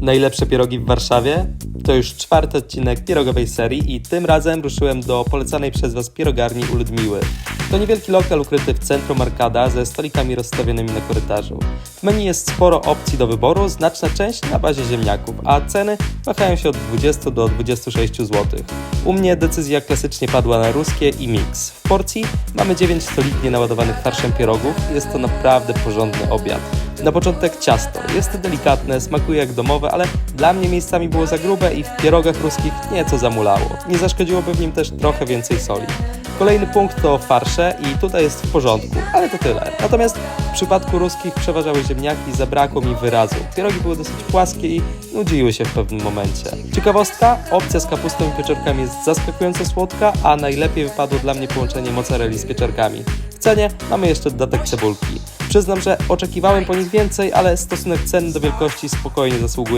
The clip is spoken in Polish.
Najlepsze pierogi w Warszawie? To już czwarty odcinek pierogowej serii i tym razem ruszyłem do polecanej przez Was pierogarni u Ludmiły. To niewielki lokal ukryty w centrum Arkada ze stolikami rozstawionymi na korytarzu. W menu jest sporo opcji do wyboru, znaczna część na bazie ziemniaków, a ceny wahają się od 20 do 26 zł. U mnie decyzja klasycznie padła na ruskie i mix. W porcji mamy 9 solidnie naładowanych farszem pierogów, jest to naprawdę porządny obiad. Na początek ciasto. Jest delikatne, smakuje jak domowe, ale dla mnie miejscami było za grube i w pierogach ruskich nieco zamulało. Nie zaszkodziłoby w nim też trochę więcej soli. Kolejny punkt to farsze i tutaj jest w porządku, ale to tyle. Natomiast w przypadku ruskich przeważały ziemniaki, zabrakło mi wyrazu. Pierogi były dosyć płaskie i nudziły się w pewnym momencie. Ciekawostka, opcja z kapustą i pieczarkami jest zaskakująco słodka, a najlepiej wypadło dla mnie połączenie mozzarelli z pieczarkami. W cenie mamy jeszcze dodatek cebulki. Przyznam, że oczekiwałem po nich więcej, ale stosunek ceny do wielkości spokojnie zasługuje